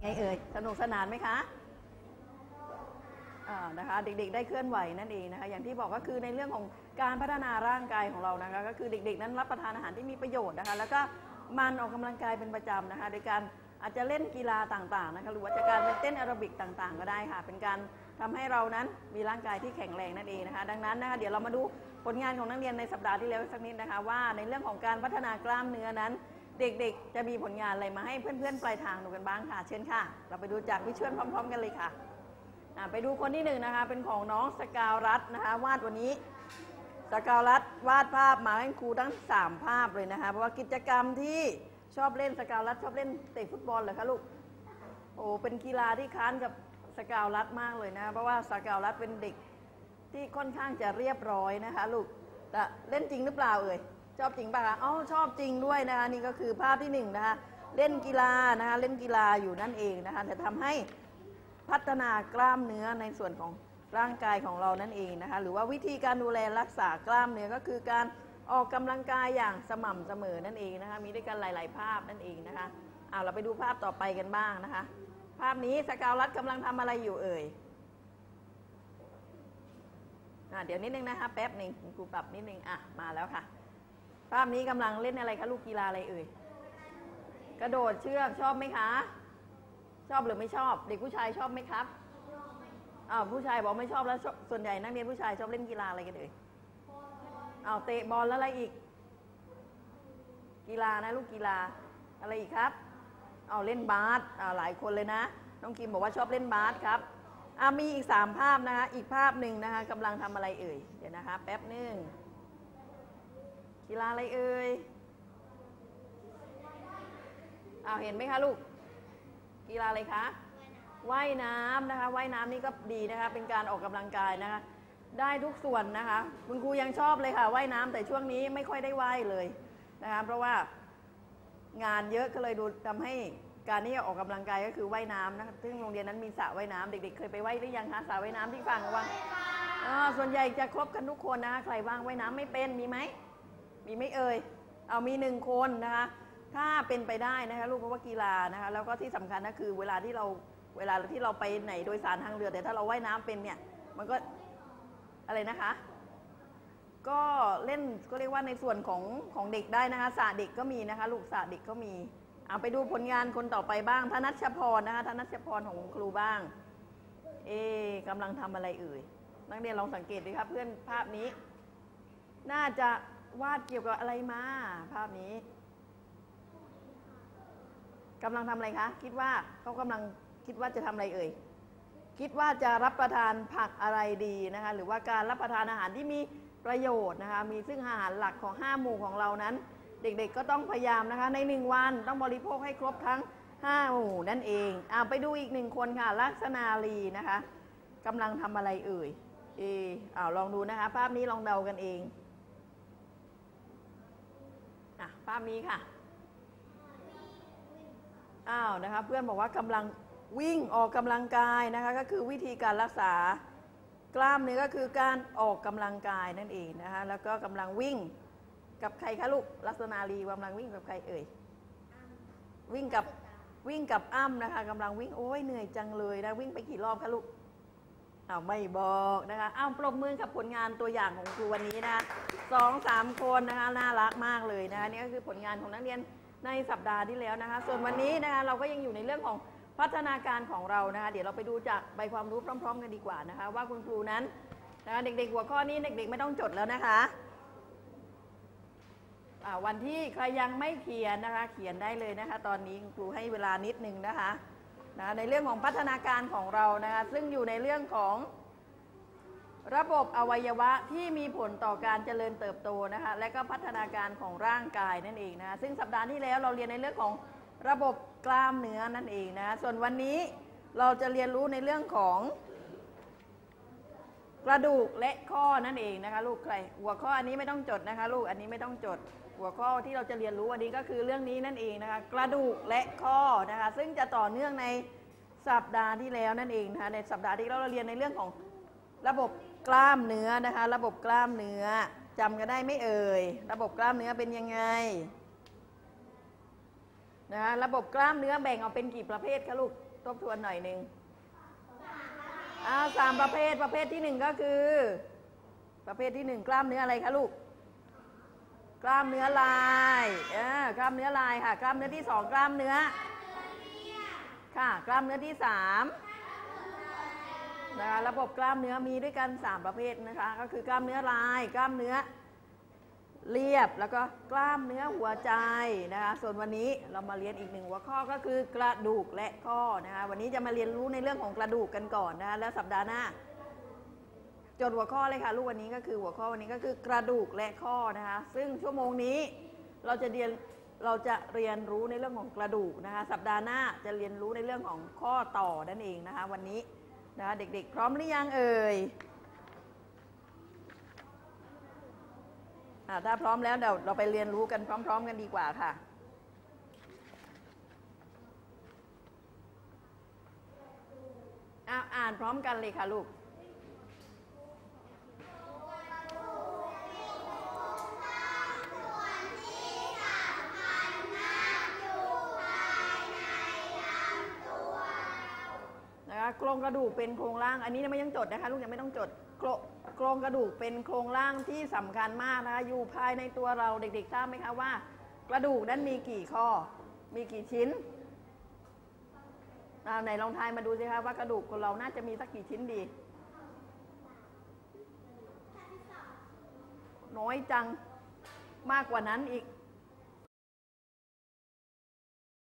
ไงเออสนุกสนานไหมคะอ่านะคะเด็กๆ ได้เคลื่อนไหวนั่นเองนะคะอย่างที่บอกก็คือในเรื่องของการพัฒนาร่างกายของเรานะคะก็คือเด็กๆ นั้นรับประทานอาหารที่มีประโยชน์นะคะแล้วก็มันออกกำลังกายเป็นประจำนะคะโดยการอาจจะเล่นกีฬาต่างๆนะคะหรือว่าจะการเป็นเต้นแอโรบิกต่างๆ ก็ได้ค่ะ เป็นการทำให้เรานั้นมีร่างกายที่แข็งแรงนั่นเองนะคะดังนั้นนะคะเดี๋ยวเรามาดูผลงานของนักเรียนในสัปดาห์ที่แล้วสักนิดนะคะว่าในเรื่องของการพัฒนากล้ามเนื้อนั้น เด็กๆ จะมีผลงานอะไรมาให้เพื่อนๆปลายทางดูกันบ้างค่ะ เชิญค่ะ เราไปดูจากวิชวลพร้อม ๆ กันเลยค่ะไปดูคนที่หนึ่งนะคะ เป็นของน้องสกาวรัตนะคะ วาดวันนี้สกาวรัตวาดภาพมาให้ครูทั้ง 3 ภาพเลยนะคะ เพราะว่ากิจกรรมที่ชอบเล่นสกาวรัตชอบเล่นเตะฟุตบอลเหรอคะลูกโอ้เป็นกีฬาที่ค้านกับสกาวรัตมากเลยนะเพราะว่าสกาวรัตเป็นเด็กที่ค่อนข้างจะเรียบร้อยนะคะ ลูกแต่เล่นจริงหรือเปล่าเอ่ย ชอบจริงปะคะอ๋อชอบจริงด้วยนะคะนี่ก็คือภาพที่หนึ่งนะคะเล่นกีฬานะคะเล่นกีฬาอยู่นั่นเองนะคะแต่ทำให้พัฒนากล้ามเนื้อในส่วนของร่างกายของเรานั่นเองนะคะหรือว่าวิธีการดูแลรักษากล้ามเนื้อก็คือการออกกำลังกายอย่างสม่ำเสมอนั่นเองนะคะมีด้วยกันหลาย ๆ ภาพนั่นเองนะคะเอาเราไปดูภาพต่อไปกันบ้างนะคะ ภาพนี้สกาวรัตกำลังทำอะไรอยู่เอ่ยอะเดี๋ยวนิดนึงนะคะแป๊บหนึ่งครูปรับนิดนึงอะมาแล้วค่ะ ภาพนี้กำลังเล่นอะไรคะลูกกีฬาอะไรเอ่ย กระโดดเชือกชอบไหมคะ ชอบหรือไม่ชอบ เด็กผู้ชายชอบไหมครับอ้าวผู้ชายบอกไม่ชอบแล้วส่วนใหญ่นักเรียนผู้ชายชอบเล่นกีฬาอะไรกันเอ่ยอ้าวเตะบอลแล้วอะไรอีก กีฬานะลูกกีฬาอะไรอีกครับเอาวเล่นบาสอ่าวหลายคนเลยนะ น้องคิมบอกว่าชอบเล่นบาสครับอ่ามีอีกสามภาพนะคะอีกภาพหนึ่งนะคะกำลังทำอะไรเอ่ยเดี๋ยวนะคะ แป๊บหนึ่ง กีฬาอะไรเอ่ยเอ้าเห็นไหมคะลูก กีฬาอะไรคะว่ายน้ำนะคะว่ายน้ำนี่ก็ดีนะคะ เป็นการออกกำลังกายนะคะ ได้ทุกส่วนนะคะ คุณครูยังชอบเลยค่ะว่ายน้ำแต่ช่วงนี้ไม่ค่อยได้ว่ายเลยนะคะเพราะว่างานเยอะก็เลยดูทำให้การที่ออกกำลังกายก็คือว่ายน้ำนะคะซึ่งโรงเรียนนั้นมีสระว่ายน้ำเด็ก ๆ เคยไปว่ายหรือยังคะสระว่ายน้ำที่ฝั่งว่าส่วนใหญ่จะครบกันทุกคนนะคะใครว่างว่ายน้ำไม่เป็นมีไหม มีไม่เอ่ย เอามีหนึ่งคนนะคะ ถ้าเป็นไปได้นะคะลูกเพราะว่ากีฬานะคะ แล้วก็ที่สำคัญก็คือเวลาที่เราเวลาที่เราไปไหนโดยสารทางเรือ แต่ถ้าเราว่ายน้ำเป็นเนี่ย มันก็อะไรนะคะ ก็เล่นก็เรียกว่าในส่วนของของเด็กได้นะคะสระเด็กก็มีนะคะ ลูกสระเด็กก็มีเอาไปดูผลงานคนต่อไปบ้างธนัชพรนะคะธนัชพรของครูบ้าง เอ๊กำลังทำอะไรเอ่ยนักเรียนลองสังเกตดูครับเพื่อนภาพนี้ น่าจะ วาดเกี่ยวกับอะไรมา ภาพนี้กำลังทำอะไรคะ คิดว่าเขากำลังคิดว่าจะทำอะไรเอ่ย คิดว่าจะรับประทานผักอะไรดีนะคะ หรือว่าการรับประทานอาหารที่มีประโยชน์นะคะ มีซึ่งอาหารหลักของห้าหมู่ของเรานั้น เด็กๆก็ต้องพยายามนะคะ ในหนึ่งวันต้องบริโภคให้ครบทั้งห้าหมู่นั่นเองเอาไปดูอีกหนึ่งคนค่ะ ลักษณาลีนะคะกำลังทำอะไรเอ่ย เอออาลองดูนะคะ ภาพนี้ลองเดากันเอง อะภาพนี้ค่ะอ้าวนะคะเพื่อนบอกว่ากำลังวิ่งออกกำลังกายนะคะก็คือวิธีการรักษากล้ามเนื้อก็คือการออกกำลังกายนั่นเองนะคะแล้วก็กำลังวิ่งกับใครคะลูกลักษณาลีกำลังวิ่งกับใครเอ่ยวิ่งกับวิ่งกับอ้ำนะคะกำลังวิ่งโอ้ยเหนื่อยจังเลยนะวิ่งไปกี่รอบคะลูก อ้าไม่บอกนะคะอ้าวปรบมือกับผลงานตัวอย่างของครูวันนี้นะสองสามคนนะคะน่ารักมากเลยนะคะนี่ก็คือผลงานของนักเรียนในสัปดาห์ที่แล้วนะคะ ส่วนวันนี้นะคะเราก็ยังอยู่ในเรื่องของพัฒนาการของเรานะคะเดี๋ยวเราไปดูจากใบความรู้พร้อม ๆ กันดีกว่านะคะ ว่าคุณครูนั้นนะคะเด็กๆ หัวข้อนี้เด็กๆ ไม่ต้องจดแล้วนะคะวันที่ใครยังไม่เขียนนะคะ เขียนได้เลยนะคะ ตอนนี้ครูให้เวลานิดนึงนะคะ นะในเรื่องของพัฒนาการของเรานะคะซึ่งอยู่ในเรื่องของระบบอวัยวะที่มีผลต่อการเจริญเติบโตนะคะและก็พัฒนาการของร่างกายนั่นเองนะะซึ่งสัปดาห์ที่แล้วเราเรียนในเรื่องของระบบกล้ามเนื้อนั่นเองนะะส่วนวันนี้เราจะเรียนรู้ในเรื่องของ กระดูกและข้อนั่นเองนะคะลูกใครหัวข้ออันนี้ไม่ต้องจดนะคะลูกอันนี้ไม่ต้องจด หัวข้อที่เราจะเรียนรู้วันนี้ก็คือเรื่องนี้นั่นเองนะคะ กระดูกและข้อนะคะ ซึ่งจะต่อเนื่องในสัปดาห์ที่แล้วนั่นเองนะคะในสัปดาห์ที่แล้วเราเรียนในเรื่องของระบบกล้ามเนื้อนะคะ ระบบกล้ามเนื้อจำกันได้ไม่เอ่ย ระบบกล้ามเนื้อเป็นยังไงนะคะระบบกล้ามเนื้อแบ่งออกเป็นกี่ประเภทคะลูกทบทวนหน่อยหนึ่งสามประเภทประเภทที่หนึ่งก็คือ ประเภทที่หนึ่งกล้ามเนื้ออะไรคะลูก กล้ามเนื้อลายเออกล้ามเนื้อลายค่ะ กล้ามเนื้อที่สองกล้ามเนื้อ ค่ะ กล้ามเนื้อที่สามนะคะ ระบบกล้ามเนื้อมีด้วยกัน 3 ประเภทนะคะ ก็คือกล้ามเนื้อลาย กล้ามเนื้อเรียบ แล้วก็กล้ามเนื้อหัวใจนะคะ ส่วนวันนี้เรามาเรียนอีกหนึ่งหัวข้อก็คือกระดูกและข้อนะคะ วันนี้จะมาเรียนรู้ในเรื่องของกระดูกกันก่อนนะคะ แล้วสัปดาห์หน้า จดหัวข้อเลยค่ะลูกวันนี้ก็คือหัวข้อวันนี้ก็คือกระดูกและข้อนะคะ ซึ่งชั่วโมงนี้เราจะเรียนเราจะเรียนรู้ในเรื่องของกระดูกนะคะ สัปดาห์หน้าจะเรียนรู้ในเรื่องของข้อต่อนั่นเองนะคะ วันนี้นะคะเด็กๆ พร้อมหรือยังเอ่ยถ้าพร้อมแล้วเดี๋ยวเราไปเรียนรู้กันพร้อม ๆ กันดีกว่าค่ะอ่านพร้อมกันเลยค่ะลูก โครงกระดูกเป็นโครงร่าง อันนี้ไม่ยังจดนะคะ ลูกยังไม่ต้องจดโครงกระดูกเป็นโครงร่างที่สำคัญมากนะคะอยู่ภายในตัวเราเด็กๆทราบไหมคะว่า กระดูกนั้นมีกี่ข้อ มีกี่ชิ้นไหนลองทายมาดูสิคะว่ากระดูกของเราน่าจะมีสักกี่ชิ้นดี น้อยจังมากกว่านั้นอีก